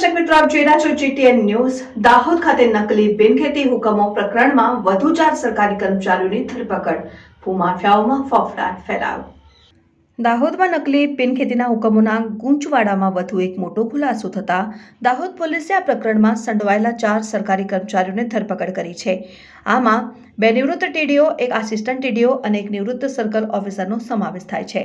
દર્શક મિત્રો, આપ જોઈ રહ્યા છો જીટીએન ન્યૂઝ દાહોદ ખાતે નકલી બિનખેતી હુકમો પ્રકરણમાં વધુ ચાર સરકારી કર્મચારીઓની ધરપકડ. ભૂમાફિયાઓમાં ફફડાટ ફેલાયો. દાહોદમાં નકલી બિનખેતીના હુકમોના ગૂંચવાડામાં વધુ એક મોટો ખુલાસો થતા દાહોદ પોલીસે આ પ્રકરણમાં સંડોવાયેલા ચાર સરકારી કર્મચારીઓને ધરપકડ કરી છે. આમાં બે નિવૃત્ત ટીડીઓ, એક આસિસ્ટન્ટ ટીડીઓ અને એક નિવૃત્ત સર્કલ ઓફિસરનો સમાવેશ થાય છે.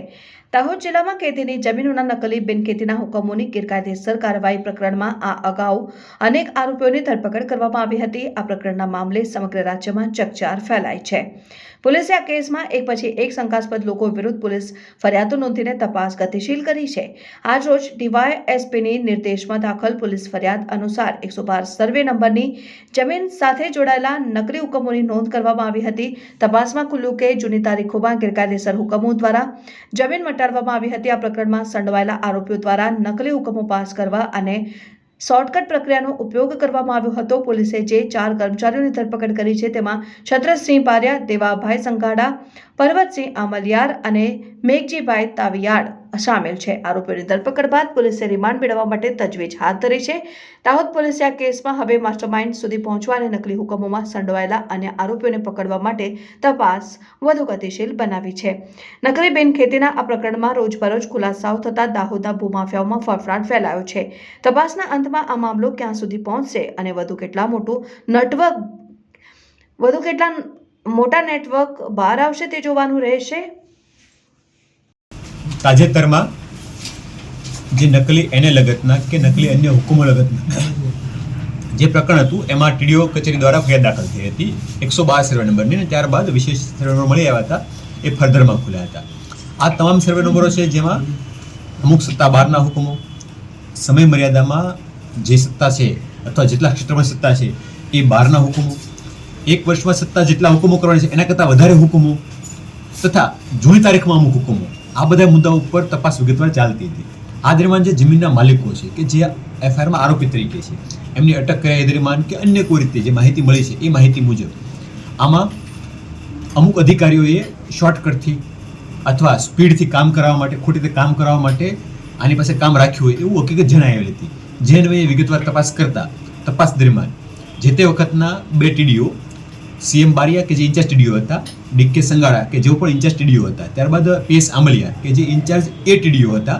દાહોદ જિલ્લામાં કેદીની જમીનોના નકલી બિનખેતીના હુકમોની ગેરકાયદેસર કાર્યવાહી પ્રકરણમાં આ અગાઉ અનેક આરોપીઓની ધરપકડ કરવામાં આવી હતી. આ પ્રકરણના મામલે સમગ્ર રાજ્યમાં ચકચાર ફેલાઈ છે. પોલીસે આ કેસમાં એક પછી એક શંકાસ્પદ લોકો વિરુદ્ધ પોલીસ ફરિયાદો નોંધીને તપાસ ગતિશીલ કરી છે. આજરોજ ડીવાયએસપીની નિર્દેશમાં દાખલ પોલીસ ફરિયાદ અનુસાર એકસો બાર સર્વે નંબરની જમીન સાથે જોડાયેલા નકલી હુકમોની નોંધ કરવામાં આવી હતી. તપાસમાં ખુલ્લું કે જૂની તારીખોમાં ગેરકાયદેસર હુકમો દ્વારા જમીન મટાડવામાં આવી હતી. આ પ્રકરણમાં સંડવાયેલા આરોપીઓ દ્વારા નકલી હુકમો પાસ કરવા અને શોર્ટકટ પ્રક્રિયાનો ઉપયોગ કરવામાં આવ્યો હતો. પોલીસે જે ચાર કર્મચારીઓની ધરપકડ કરી છે, તેમાં છત્રસિંહ પારિયા, દેવાભાઈ સંઘાડા પર્વતસિંહ આમલિયાર અને મેઘજીભાઈ તાવિયાડ સામેલ છે. આરોપીઓની ધરપકડ બાદ પોલીસે રિમાન્ડ મેળવવા માટે તજવીજ હાથ ધરી છે. દાહોદ પોલીસે આ કેસમાં હવે માસ્ટરમાઇન્ડ સુધી પહોંચવા અને નકલી હુકમોમાં સંડોવાયેલા અન્ય આરોપીઓને પકડવા માટે તપાસ વધુ ગતિશીલ બનાવી છે. નકલી બિન ખેતીના આ પ્રકરણમાં રોજબરોજ ખુલાસાઓ થતા દાહોદના ભૂમાફિયાઓમાં ફફડાટ ફેલાયો છે. તપાસના અંતમાં આ મામલો ક્યાં સુધી પહોંચશે અને વધુ કેટલા મોટું નેટવર્ક વધુ કેટલા મોટા નેટવર્ક બહાર આવશે તે જોવાનું રહેશે. તાજેતરમાં જે નકલી એને લગતના કે નકલી અન્ય હુકુમો લગતના, જે પ્રકરણ હતું, એમાં ટીડીઓ કચેરી દ્વારા ફરિયાદ દાખલ થઈ હતી. એકસો બાર સર્વે નંબરની અને ત્યારબાદ વિશેષ સર્વે નંબર મળી આવ્યા હતા, એ ફર્ધરમાં ખુલ્યા હતા. આ તમામ સર્વે નંબરો છે જેમાં અમુક સત્તા બહારના હુકમો સમય મર્યાદામાં જે સત્તા છે, અથવા જેટલા ક્ષેત્રમાં સત્તા છે, એ બહારના હુકમો એક વર્ષમાં સત્તા જેટલા હુકમો કરવાના છે, એના કરતાં વધારે હુકમો તથા જૂની તારીખમાં અમુક હુકમો. આ બધા મુદ્દાઓ ઉપર તપાસ વિગતવાર ચાલતી હતી. આ દરમિયાન જે જમીનના માલિકો છે કે જે એફઆઈઆરમાં આરોપી તરીકે છે, એમની અટક કર્યા દરમિયાન કે અન્ય કોઈ રીતે જે માહિતી મળી છે, એ માહિતી મુજબ, આમાં અમુક અધિકારીઓએ શોર્ટકટથી અથવા સ્પીડથી કામ કરાવવા માટે, ખોટી રીતે કામ કરાવવા માટે આની પાસે કામ રાખ્યું હોય એવું હકીકત જણાવેલી હતી. જે અન્વયે વિગતવાર તપાસ કરતા, તપાસ દરમિયાન જે તે વખતના બે ટીડીઓ સીએમ બારિયા કે જે ઇન્ચાર્જ ટીડીઓ હતા ડીકે સંગાળા કે જેઓ પણ ઇન્ચાર્જ ટીડીઓ હતા, ત્યારબાદ પીએસ આંબલિયા કે જે ઇન્ચાર્જ એ ટીડીઓ હતા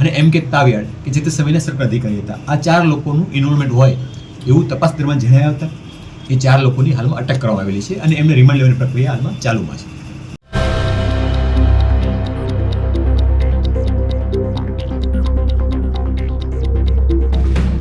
અને એમ કે તાવિયાડ કે જે તે સમયના સરકાર અધિકારી હતા. આ ચાર લોકોનું ઇન્વોલ્વમેન્ટ હોય એવું તપાસ દરમિયાન જણાયા હતા. એ ચાર લોકોની હાલમાં અટક કરવામાં આવેલી છે અને એમને રિમાન્ડ લેવાની પ્રક્રિયા હાલમાં ચાલુમાં છે.